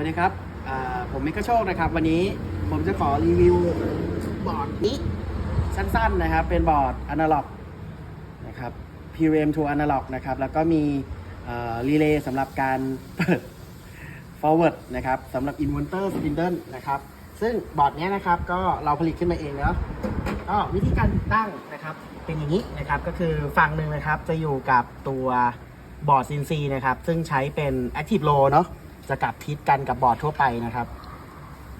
วัสดีครับผมมิกโชคนะครับ วันนี้ผมจะขอรีวิวบอร์ดนี้สั้นๆนะครับ เป็นบอร์ดอนาล็อกนะครับ PRM to Analog นะครับ แล้วก็มีรีเลย์สำหรับการเปิด forward นะครับสำหรับ inverter spindle นะครับ ซึ่งบอร์ดนี้นะครับก็เราผลิตขึ้นมาเองเนาะก็วิธีการตั้งนะครับ เป็นอย่างนี้นะครับก็คือฝั่งหนึ่งนะครับจะอยู่กับตัวบอร์ด CNC นะครับ ซึ่งใช้เป็น active low เนาะ จะกลับทิศกันกับบอร์ดทั่วไปนะครับ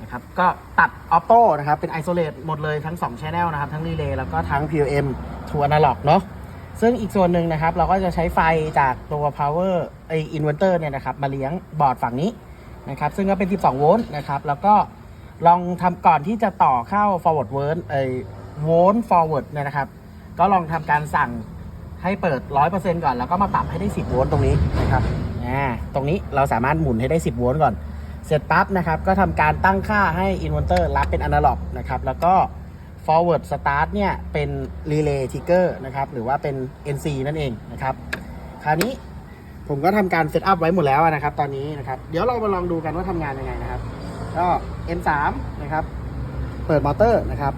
นะครับก็ตัดออโต้นะครับ เป็น isolate หมดเลยทั้ง2 channel นะครับ ทั้ง relay แล้วก็ทั้ง PWM to analog เนาะซึ่งอีกส่วนหนึ่งนะครับ เราก็จะใช้ไฟจากตัว power ไอ inverter เนี่ยนะครับ มาเลี้ยงบอร์ดฝั่งนี้นะครับ ซึ่งก็เป็น 12 โวลต์นะครับ แล้วก็ลองทำก่อนที่จะต่อเข้า forward volt ไอโวลต์ forward เนี่ยนะครับ ก็ลองทำการสั่งให้เปิด 100%ก่อน แล้วก็มาปรับให้ได้ 10 โวลต์ตรงนี้นะครับ อ่าตรงนี้เราสามารถหมุนให้ได้ 10 โวลต์ก่อน เสร็จปั๊บนะครับ ก็ทำการตั้งค่าให้ inverter รับเป็น analog นะครับ แล้วก็ forward start เนี่ยเป็น relay trigger นะครับ หรือว่าเป็น NC นั่นเองนะครับ คราวนี้ผมก็ทำการเซตอัพไว้หมดแล้วนะครับ ตอนนี้นะครับ เดี๋ยวเรามาลองดูกันว่าทำงานยังไงนะครับ ก็ N3 นะครับ เปิดมอเตอร์นะครับ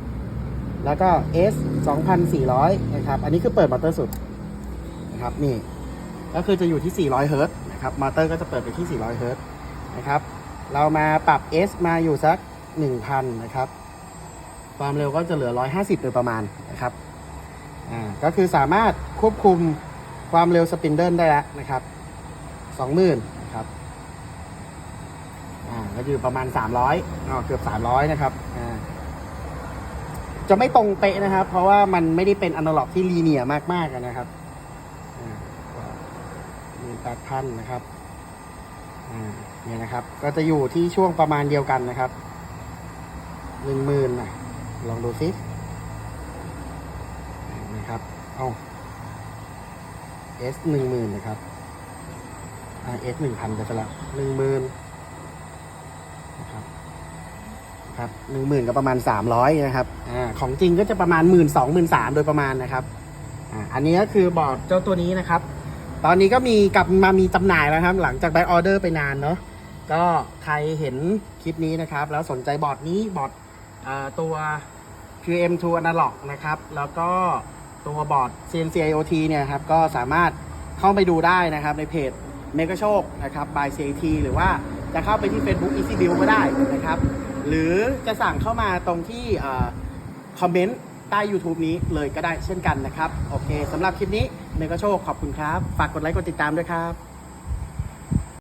แล้วก็ S 2400 นะครับ อันนี้คือเปิดมอเตอร์สุดนะครับนี่ ก็คือจะอยู่ที่ 400 เฮิรตซ์นะครับมอเตอร์ก็จะเปิดไปที่ 400 เฮิรตซ์นะครับ เรามาปรับ S มาอยู่สัก 1,000 นะครับ ความเร็วก็จะเหลือ 150 โดยประมาณนะครับอ่าก็คือสามารถควบคุมความเร็วสปินเดิลได้แล้วนะครับ20,000นะครับอ่าก็อยู่ประมาณ 300อ๋อเกือบ 300 นะครับอ่าจะไม่ตรงเป๊ะนะครับ เพราะว่ามันไม่ได้เป็นอนาล็อกที่ลีเนียมากๆนะครับ ดพันนะครับเนี่ยนะครับ ก็จะอยู่ที่ช่วงประมาณเดียวกันนะครับหนึ่งหมื่นนะลองดูซินะครับเอา S หนึ่งหมื่นนะครับอ่า S หนึ่งพันไปซะล้วหนึ่งหมื่นนะครับครับหนึ่งหมื่นก็ประมาณสามร้อยนะครับอ่าของจริงก็จะประมาณหมื่นสองหมื่นสามโดยประมาณนะครับอ่าอันนี้ก็คือบอร์ดเจ้าตัวนี้นะครับ ตอนนี้ก็มีกลับมามีจำหน่ายแล้วครับ หลังจากแบ็กออเดอร์ไปนานเนาะก็ใครเห็นคลิปนี้นะครับ แล้วสนใจบอร์ดนี้บอร์ดตัว QM2 Analog นะครับ แล้วก็ตัวบอร์ด CNC IoT เนี่ยครับ ก็สามารถเข้าไปดูได้นะครับในเพจเมกโชคนะครับ by CAT หรือว่าจะเข้าไปที่ Facebook Easy Build ก็ได้นะครับ หรือจะสั่งเข้ามาตรงที่คอมเมนต์ ใต้ YouTube นี้เลยก็ได้เช่นกันนะครับ โอเคสำหรับคลิปนี้เมกโชคขอบคุณครับ ฝากกดไลค์กดติดตามด้วยครับ